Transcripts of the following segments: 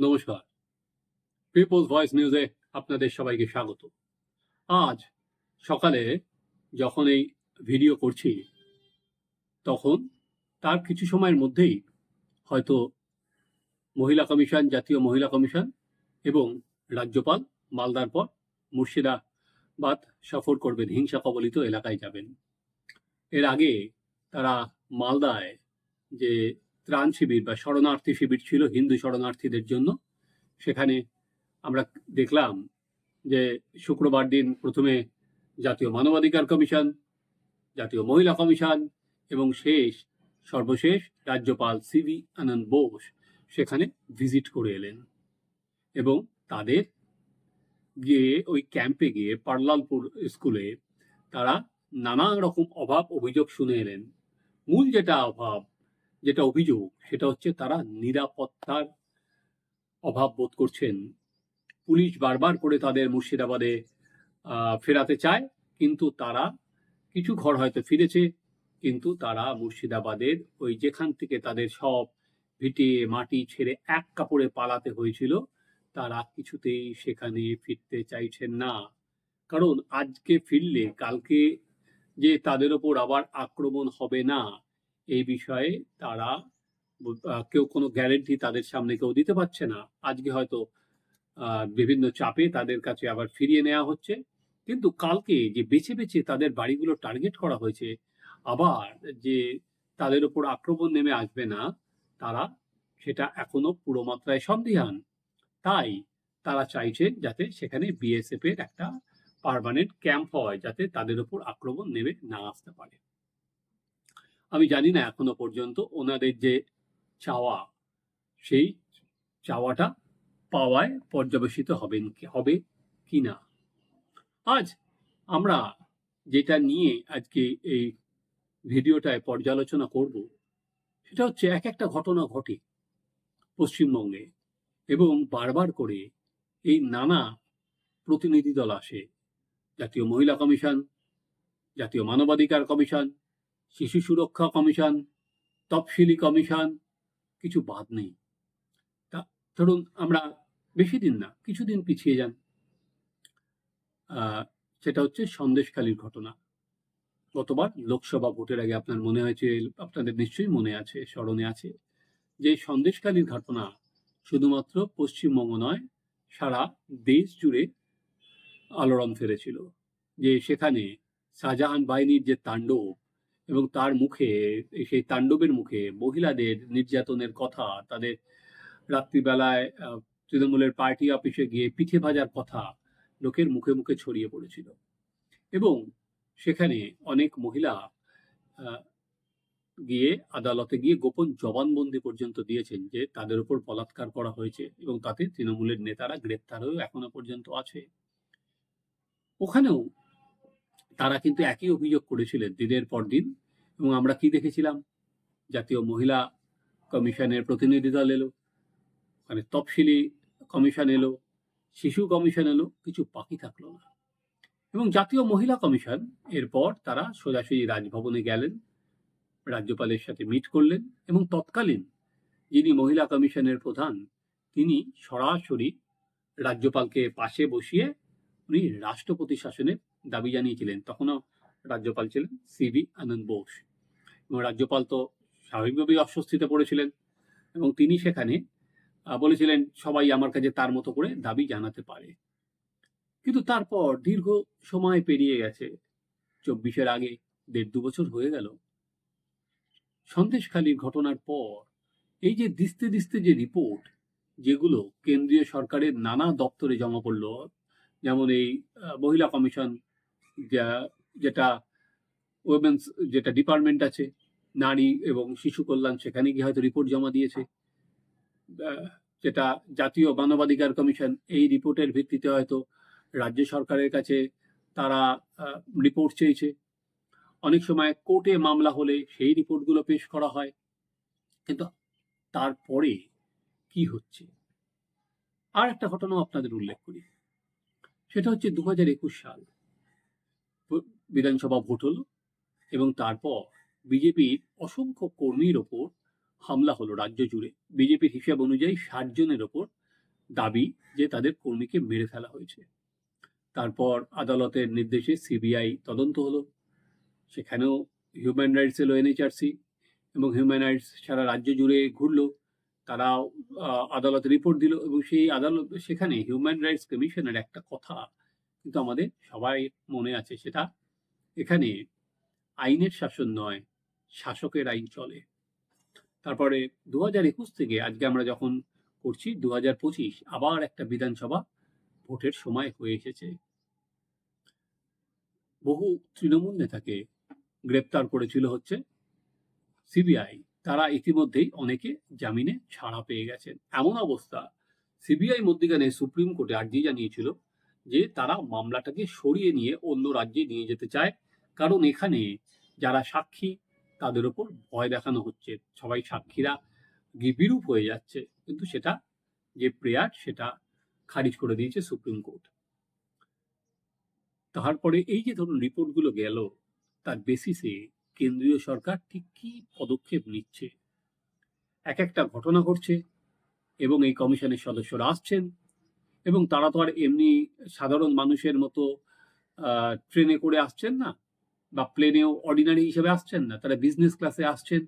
নমস্কার। People's voice নিউজে আপনাদের সবাইকে স্বাগত। আজ সকালে যখন এই ভিডিও করছি, তখন তার কিছু সময়ের মধ্যেই হয়তো মহিলা কমিশন, জাতীয় মহিলা কমিশন এবং রাজ্যপাল মালদার পর মুর্শিদাবাদ সফর করবেন, হিংসা কবলিত এলাকায় যাবেন। এর আগে তারা মালদায় যে ত্রাণ শিবির বা শরণার্থী শিবির ছিল হিন্দু শরণার্থীদের জন্য। সেখানে আমরা দেখলাম যে শুক্রবার দিন প্রথমে জাতীয় মানবাধিকার কমিশন, জাতীয় মহিলা কমিশন এবং শেষ, সর্বশেষ রাজ্যপাল সিভি আনন্দ বোস সেখানে ভিজিট করে এলেন এবং তাদের গিয়ে ওই ক্যাম্পে গিয়ে পার্লালপুর স্কুলে তারা নানা রকম অভাব অভিযোগ শুনে এলেন। মূল যেটা অভাব যেটা অভিযোগ, সেটা হচ্ছে তারা নিরাপত্তার অভাব বোধ করছেন। পুলিশ বারবার করে তাদের মুর্শিদাবাদে ফেরাতে চায়, কিন্তু তারা কিছু ঘর হয়তো ফিরেছে, কিন্তু তারা মুর্শিদাবাদের ওই যেখান থেকে তাদের সব ভিটে, মাটি ছেড়ে এক কাপড়ে পালাতে হয়েছিল, তারা কিছুতেই সেখানে ফিরতে চাইছেন না। কারণ আজকে ফিরলে, কালকে যে তাদের ওপর আবার আক্রমণ হবে না এই বিষয়ে তারা কেউ কোনো গ্যারেন্টি তাদের সামনে কেউ দিতে পারছে না। আজকে হয়তো বিভিন্ন চাপে তাদের কাছে আবার ফিরিয়ে নেওয়া হচ্ছে। কিন্তু কালকে যে বেছে বেছে তাদের বাড়িগুলো টার্গেট করা হয়েছে, আবার যে তাদের উপর আক্রমণ নেমে আসবে না, তারা সেটা এখনও পুরো মাত্রায় সন্দিহান। তাই তারা চাইছেন যাতে সেখানে বিএসএফ এর একটা পারমানেন্ট ক্যাম্প হয়, যাতে তাদের উপর আক্রমণ নেমে না আসতে পারে। আমি জানি না এখনও পর্যন্ত ওনাদের যে চাওয়া, সেই চাওয়াটা পাওয়ায় পর্যবেসিত হবেন হবে কি না। আজ আমরা যেটা নিয়ে আজকে এই ভিডিওটায় পর্যালোচনা করব, সেটা হচ্ছে এক একটা ঘটনা ঘটে পশ্চিমবঙ্গে এবং বারবার করে এই নানা প্রতিনিধি দল আসে, জাতীয় মহিলা কমিশন, জাতীয় মানবাধিকার কমিশন শিশু সুরক্ষা কমিশন, তফসিলি কমিশন, কিছু বাদ নেই। তা ধরুন আমরা বেশি দিন না, কিছুদিন পিছিয়ে যান। সেটা হচ্ছে সন্দেশখালীর ঘটনা। গতবার লোকসভা ভোটের আগে আপনার মনে হয়েছে, আপনাদের নিশ্চয়ই মনে আছে, স্মরণে আছে যে সন্দেশখালীর ঘটনা শুধুমাত্র পশ্চিমবঙ্গ নয়, সারা দেশ জুড়ে আলোড়ন ফেলেছিল। যে সেখানে শাহজাহান বাহিনীর যে তাণ্ডব এবং তার মুখে, সেই তাণ্ডবের মুখে মহিলাদের নির্যাতনের কথা, তাদের রাত্রিবেলায় তৃণমূলের পার্টি অফিসে গিয়ে পিঠে ভাজার কথা লোকের মুখে মুখে ছড়িয়ে পড়েছিল। এবং সেখানে অনেক মহিলা গিয়ে আদালতে গিয়ে গোপন জবানবন্দি পর্যন্ত দিয়েছেন যে তাদের উপর বলাৎকার করা হয়েছে এবং তাতে তৃণমূলের নেতারা গ্রেপ্তার হয়েও এখনও পর্যন্ত আছে। ওখানেও তারা কিন্তু একই অভিযোগ করেছিলেন দিনের পর দিন। এবং আমরা কি দেখেছিলাম? জাতীয় মহিলা কমিশনের প্রতিনিধি দল এলো মানে তফসিলি কমিশন এলো, শিশু কমিশন এলো, কিছু পাখি থাকল না। এবং জাতীয় মহিলা কমিশন এরপর তারা সোজাসুজি রাজভবনে গেলেন, রাজ্যপালের সাথে মিট করলেন এবং তৎকালীন যিনি মহিলা কমিশনের প্রধান, তিনি সরাসরি রাজ্যপালকে পাশে বসিয়ে উনি রাষ্ট্রপতি শাসনের দাবি জানিয়েছিলেন। তখনও রাজ্যপাল ছিলেন সিবি আনন্দ বোস। রাজ্যপাল তো স্বাভাবিকভাবেই অস্বস্তিতে পড়েছিলেন। এবং তিনি সেখানে বলেছিলেন, সবাই আমার কাছে তার মতো করে দাবি জানাতে পারে। কিন্তু তারপর দীর্ঘ সময় পেরিয়ে গেছে। চব্বিশের আগে দেড় দু বছর হয়ে গেল। সন্দেশখালীর ঘটনার পর এই যে দিস্তে দিস্তে যে রিপোর্ট, যেগুলো কেন্দ্রীয় সরকারের নানা দপ্তরে জমা পড়ল, যেমন এই মহিলা কমিশন, যা- যেটা ওমেন্স যেটা ডিপার্টমেন্ট আছে নারী এবং শিশু কল্যাণ সেখানে গিয়ে হয়তো রিপোর্ট জমা দিয়েছে। যেটা জাতীয় মানবাধিকার কমিশন এই রিপোর্টের ভিত্তিতে হয়তো রাজ্য সরকারের কাছে তারা রিপোর্ট চেয়েছে। অনেক সময় কোর্টে মামলা হলে সেই রিপোর্টগুলো পেশ করা হয়। কিন্তু তারপরে কি হচ্ছে? আর একটা ঘটনাও আপনাদের উল্লেখ করি। সেটা হচ্ছে দু হাজার একুশ সাল। বিধানসভা ভোট হলো এবং তারপর বিজেপির অসংখ্য কর্মীর ওপর হামলা হলো রাজ্য জুড়ে। বিজেপির হিসাব অনুযায়ী ষাট জনের ওপর দাবি যে তাদের কর্মীকে মেরে ফেলা হয়েছে। তারপর আদালতের নির্দেশে সিবিআই তদন্ত হলো। সেখানেও হিউম্যান রাইটস এলো এনএইচআরসি এবং হিউম্যান রাইটস সারা রাজ্য জুড়ে ঘুরলো। তারা আদালতে রিপোর্ট দিল এবং সেই আদালত, সেখানে হিউম্যান রাইটস কমিশনের একটা কথা কিন্তু আমাদের সবাই মনে আছে। সেটা এখানে আইনের শাসন নয় শাসকের আইন চলে। তারপরে দু হাজার একুশ থেকে আজকে আমরা যখন করছি দু হাজার পঁচিশ আবার একটা বিধানসভা ভোটের সময় হয়ে এসেছে। বহু তৃণমূল নেতাকে গ্রেপ্তার করেছিল হচ্ছে সিবিআই। তারা ইতিমধ্যেই অনেকে জামিনে ছাড়া পেয়ে গেছেন। এমন অবস্থা সিবিআই মধ্যিখানে সুপ্রিম কোর্টে আর্জি জানিয়েছিল যে তারা মামলাটাকে সরিয়ে নিয়ে অন্য রাজ্যে নিয়ে যেতে চায়। কারণ এখানে যারা সাক্ষী তাদের ওপর ভয় দেখানো হচ্ছে। সবাই সাক্ষীরা বিরূপ হয়ে যাচ্ছে। কিন্তু সেটা যে প্রেয়ার, সেটা খারিজ করে দিয়েছে সুপ্রিম কোর্ট। তারপরে এই যে ধরুন রিপোর্টগুলো গেল, তার বেসিসে কেন্দ্রীয় সরকার ঠিক কি পদক্ষেপ নিচ্ছে? এক একটা ঘটনা ঘটছে এবং এই কমিশনের সদস্যরা আসছেন এবং তারা তো আর এমনি সাধারণ মানুষের মতো ট্রেনে করে আসছেন না। বা প্লেনেও অর্ডিনারি হিসেবে আসছেন না তারা বিজনেস ক্লাসে আসছেন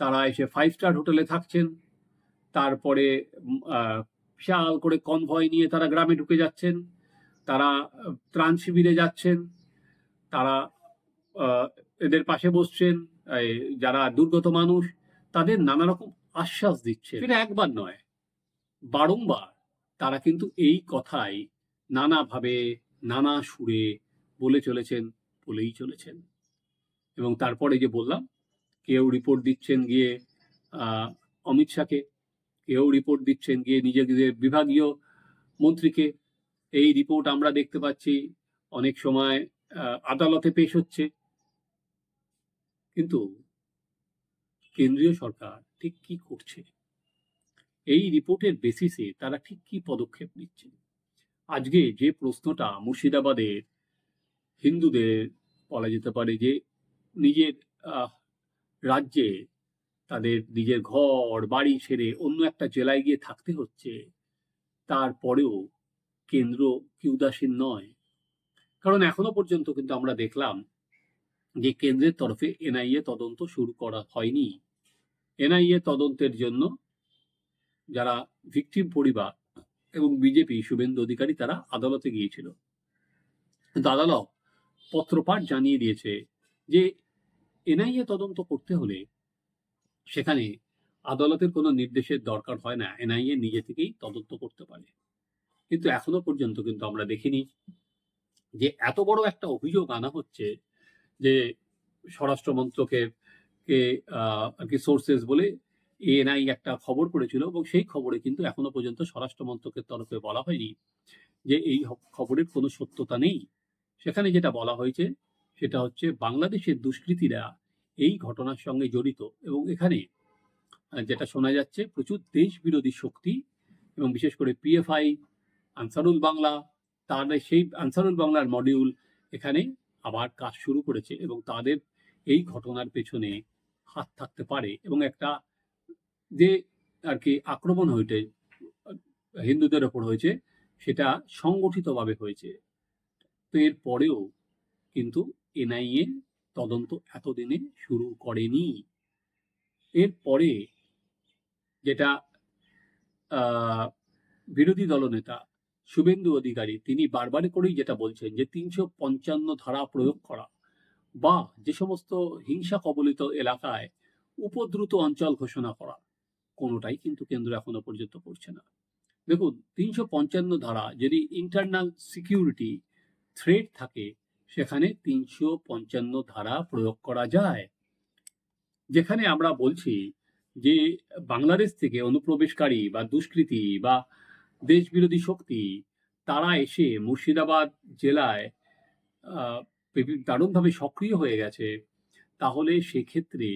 তারা এসে ফাইভ স্টার হোটেলে থাকছেন তারপরে বিশাল করে কনভয় নিয়ে তারা গ্রামে ঢুকে যাচ্ছেন তারা ত্রাণ শিবিরে যাচ্ছেন তারা এদের পাশে বসছেন যারা দুর্গত মানুষ তাদের নানা রকম আশ্বাস দিচ্ছে এটা একবার নয়। বারংবার তারা কিন্তু এই কথাই নানাভাবে নানা সুরে বলে চলেছেন। বলেই চলেছেন। এবং তারপরে যে বললাম, কেউ রিপোর্ট দিচ্ছেন গিয়ে অমিত শাহকে, কেউ রিপোর্ট দিচ্ছেন গিয়ে নিজেদের বিভাগীয় মন্ত্রীকে। এই রিপোর্ট আমরা দেখতে পাচ্ছি, অনেক সময় আদালতে পেশ হচ্ছে। কিন্তু কেন্দ্রীয় সরকার ঠিক কি করছে? এই রিপোর্টের বেসিসে তারা ঠিক কি পদক্ষেপ নিচ্ছে? আজকে যে প্রশ্নটা মুর্শিদাবাদের হিন্দুদের বলা যেতে পারে যে নিজের রাজ্যে তাদের নিজের ঘর, বাড়ি ছেড়ে অন্য একটা জেলায় গিয়ে থাকতে হচ্ছে। তারপরেও কেন্দ্র কি উদাসীন নয়। কারণ এখনও পর্যন্ত কিন্তু আমরা দেখলাম যে কেন্দ্রের তরফে এনআইএ তদন্ত শুরু করা হয়নি। এনআইএ তদন্তের জন্য যারা ভিকটিম পরিবার এবং বিজেপি, শুভেন্দু অধিকারী তারা আদালতে গিয়েছিল। কিন্তু আদালত পত্রপাঠ জানিয়ে দিয়েছে যে এনআইএ তদন্ত করতে হলে সেখানে আদালতের কোনো নির্দেশের দরকার হয় না। এনআইএ নিজে থেকেই তদন্ত করতে পারে। কিন্তু এখনও পর্যন্ত কিন্তু আমরা দেখিনি যে এত বড় একটা অভিযোগ আনা হচ্ছে যে স্বরাষ্ট্র মন্ত্রকের কে আর কি সোর্সেস বলে এএনআই একটা খবর করেছিল এবং সেই খবরে কিন্তু এখনও পর্যন্ত স্বরাষ্ট্র মন্ত্রকের তরফে বলা হয়নি যে এই খবরের কোনো সত্যতা নেই। সেখানে যেটা বলা হয়েছে, সেটা হচ্ছে বাংলাদেশের দুষ্কৃতীরা এই ঘটনার সঙ্গে জড়িত এবং এখানে যেটা শোনা যাচ্ছে, প্রচুর দেশ বিরোধী শক্তি এবং বিশেষ করে পিএফআই আনসারুল বাংলা, তার সেই আনসারুল বাংলার মডিউল এখানে আবার কাজ শুরু করেছে এবং তাদের এই ঘটনার পেছনে হাত থাকতে পারে এবং একটা যে আর কি আক্রমণ হয়েছে, হিন্দুদের ওপর হয়েছে, সেটা সংগঠিতভাবে হয়েছে। তো এর পরেও কিন্তু এনআইএ তদন্ত এতদিনে শুরু করেনি। এরপরে যেটা বিরোধী দলনেতা শুভেন্দু অধিকারী, তিনি বারবার করেই যেটা বলছেন যে তিনশো পঞ্চান্ন ধারা প্রয়োগ করা বা যে সমস্ত হিংসা কবলিত এলাকায় উপদ্রুত অঞ্চল ঘোষণা করা, কোনোটাই কিন্তু কেন্দ্র এখনও পর্যন্ত করছে না। দেখুন, তিনশো পঞ্চান্ন ধারা যদি ইন্টারনাল সিকিউরিটি থ্রেট থাকে, সেখানে তিনশো পঞ্চান্ন ধারা প্রয়োগ করা যায়। যেখানে আমরা বলছি যে বাংলাদেশ থেকে অনুপ্রবেশকারী বা দুষ্কৃতী বা দেশ বিরোধী শক্তি, তারা এসে মুর্শিদাবাদ জেলায় দারুণভাবে সক্রিয় হয়ে গেছে। তাহলে সেক্ষেত্রে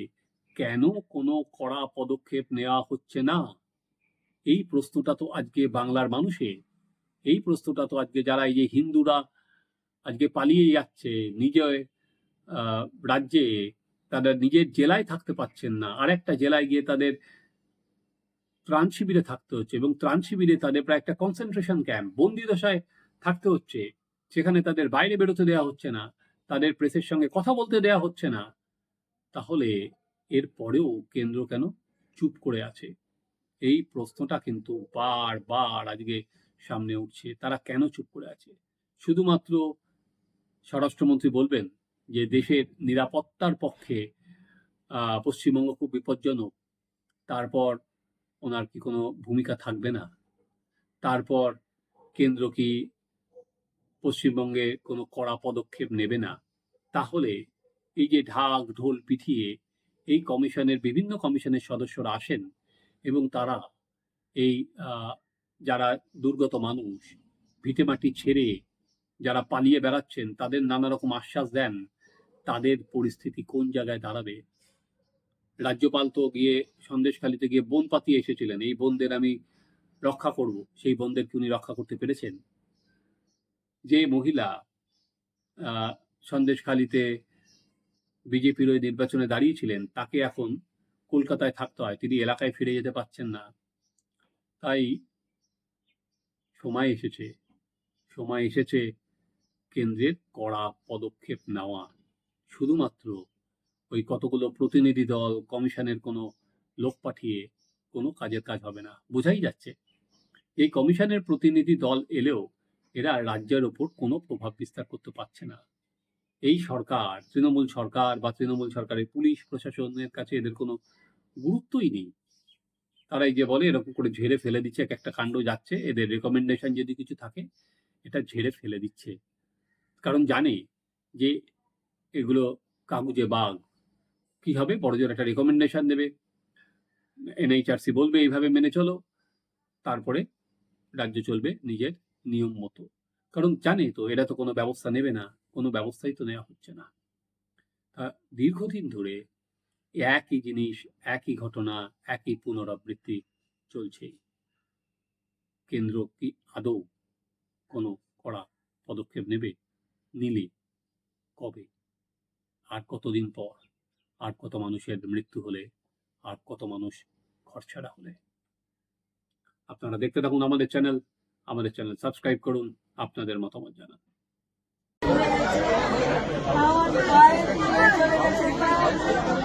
কেন কোনো কড়া পদক্ষেপ নেওয়া হচ্ছে না? এই প্রশ্নটা তো আজকে বাংলার মানুষের। এই প্রশ্নটা তো আজকে যারা এই যে হিন্দুরা আজকে পালিয়ে যাচ্ছে নিজের রাজ্যে তাদের নিজের জেলায় থাকতে পাচ্ছেন না। আর একটা জেলায় গিয়ে তাদের ত্রাণ শিবিরে থাকতে হচ্ছে এবং ত্রাণ শিবিরে তাদের প্রায় একটা কনসেন্ট্রেশন ক্যাম্প বন্দি দশায় থাকতে হচ্ছে। সেখানে তাদের বাইরে বেরোতে দেওয়া হচ্ছে না, তাদের প্রেসের সঙ্গে কথা বলতে দেওয়া হচ্ছে না। তাহলে এর পরেও কেন্দ্র কেন চুপ করে আছে? এই প্রশ্নটা কিন্তু বারবার আজকে সামনে উঠছে। তারা কেন চুপ করে আছে? শুধুমাত্র স্বরাষ্ট্রমন্ত্রী বলবেন যে দেশের নিরাপত্তার পক্ষে পশ্চিমবঙ্গ খুব বিপজ্জনক। তারপর ওনার কি কোনো ভূমিকা থাকবে না? তারপর কেন্দ্র কি পশ্চিমবঙ্গে কোনো কড়া পদক্ষেপ নেবে না? তাহলে এই যে ঢাক, ঢোল পিটিয়ে এই কমিশনের, বিভিন্ন কমিশনের সদস্যরা আসেন এবং তারা এই যারা দুর্গত মানুষ, ভিটেমাটি ছেড়ে যারা পালিয়ে বেড়াচ্ছেন, তাদের নানা রকম আশ্বাস দেন, তাদের পরিস্থিতি কোন জায়গায় দাঁড়াবে? রাজ্যপাল তো গিয়ে সন্দেশখালিতে গিয়ে বোন পাতিয়ে এসেছিলেন, এই বোনদের আমি রক্ষা করব, সেই বোনদের কি উনি রক্ষা করতে পেরেছেন। যে মহিলা সন্দেশখালিতে বিজেপির ওই নির্বাচনে দাঁড়িয়েছিলেন, তাকে এখন কলকাতায় থাকতে হয়, তিনি এলাকায় ফিরে যেতে পারছেন না। তাই সময় এসেছে সময় এসেছে কেন্দ্রের কড়া পদক্ষেপ নেওয়া। শুধুমাত্র ওই কতগুলো প্রতিনিধি দল, কমিশনের কোনো লোক পাঠিয়ে কোনো কাজের কাজ হবে না। বোঝাই যাচ্ছে, এই কমিশনের প্রতিনিধি দল এলেও এরা রাজ্যের ওপর কোনো প্রভাব বিস্তার করতে পারছে না। এই সরকার, তৃণমূল সরকার বা তৃণমূল সরকারের পুলিশ, প্রশাসনের কাছে এদের কোনো গুরুত্বই নেই। তারা এই যে বলে, এরকম করে ঝেড়ে ফেলে দিচ্ছে, এক একটা কাণ্ড যাচ্ছে। এদের রেকমেন্ডেশন যদি কিছু থাকে, এটা ঝেড়ে ফেলে দিচ্ছে। কারণ জানে যে এগুলো কাগুজে বাঘ। কি হবে? বড় জোর একটা রেকমেন্ডেশন দেবে। এনএইচআরসি বলবে এইভাবে মেনে চলো। তারপরে রাজ্য চলবে নিজের নিয়ম মতো। কারণ জানে তো, এরা তো কোনো ব্যবস্থা নেবে না। কোনো ব্যবস্থাই তো নেওয়া হচ্ছে না। তা দীর্ঘদিন ধরে একই জিনিস, একই ঘটনা, একই পুনরাবৃত্তি চলছে। কেন্দ্র কি আদৌ কোনো কড়া পদক্ষেপ নেবে? নিলে? কবে? আর কতদিন পর? আর কত মানুষের মৃত্যু হলে? আর কত মানুষ খরচারা হলে? আপনারা দেখতে থাকুন আমাদের চ্যানেল। আমাদের চ্যানেল সাবস্ক্রাইব করুন। আপনাদের মতামত জানান।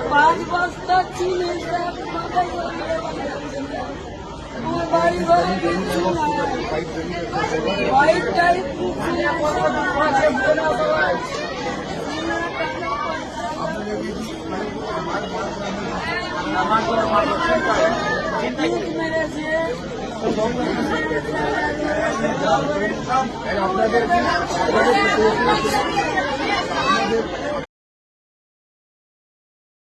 পাঁচ বস্তা সব মাথায় করে দিয়েছে। আমার বাড়ি ঘরে কিচ্ছু নাই। সব